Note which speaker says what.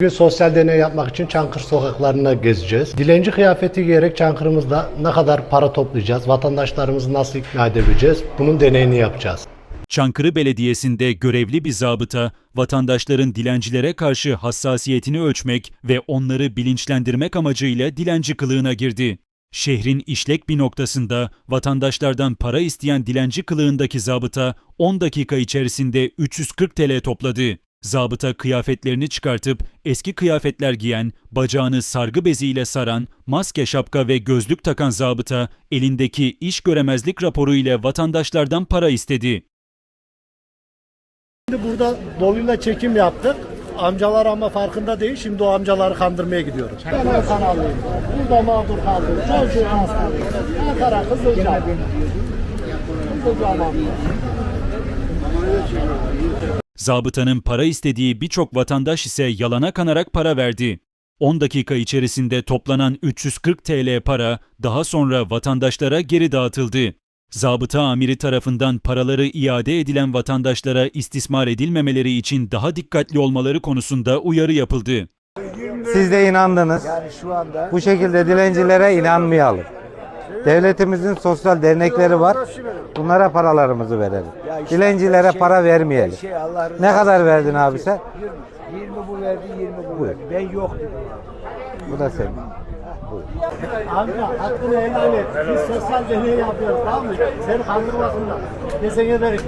Speaker 1: Bugün sosyal deney yapmak için Çankırı sokaklarına gezeceğiz. Dilenci kıyafeti giyerek Çankırı'mızda ne kadar para toplayacağız, vatandaşlarımızı nasıl ikna edebileceğiz, bunun deneyini yapacağız.
Speaker 2: Çankırı Belediyesi'nde görevli bir zabıta, vatandaşların dilencilere karşı hassasiyetini ölçmek ve onları bilinçlendirmek amacıyla dilenci kılığına girdi. Şehrin işlek bir noktasında vatandaşlardan para isteyen dilenci kılığındaki zabıta 10 dakika içerisinde 340 TL topladı. Zabıta kıyafetlerini çıkartıp eski kıyafetler giyen, bacağını sargı beziyle saran, maske şapka ve gözlük takan zabıta elindeki iş göremezlik raporu ile vatandaşlardan para istedi.
Speaker 1: Şimdi burada doluyla çekim yaptık. Amcalar ama farkında değil. Şimdi o amcaları kandırmaya gidiyoruz. Ben Ankaralıyım. Burada mağdur kaldım. Çocuğum hasta. Ankara Kızılca. Kızılca mağdur.
Speaker 2: Zabıtanın para istediği birçok vatandaş ise yalana kanarak para verdi. 10 dakika içerisinde toplanan 340 TL para daha sonra vatandaşlara geri dağıtıldı. Zabıta amiri tarafından paraları iade edilen vatandaşlara istismar edilmemeleri için daha dikkatli olmaları konusunda uyarı yapıldı.
Speaker 3: Siz de inandınız. Bu şekilde dilencilere inanmayalım. Devletimizin sosyal dernekleri var. Bunlara paralarımızı verelim. Dilencilere para vermeyelim.
Speaker 4: Şey
Speaker 3: Ne kadar verdin abi sen?
Speaker 4: 20, 20 bu verdi, 20 bu verdi. Ben yok dedim.
Speaker 3: Bu da senin.
Speaker 1: Amca hakkını helal et. Biz sosyal deney yapıyoruz tamam mı? Seni kandırmasınlar. Desene bereket.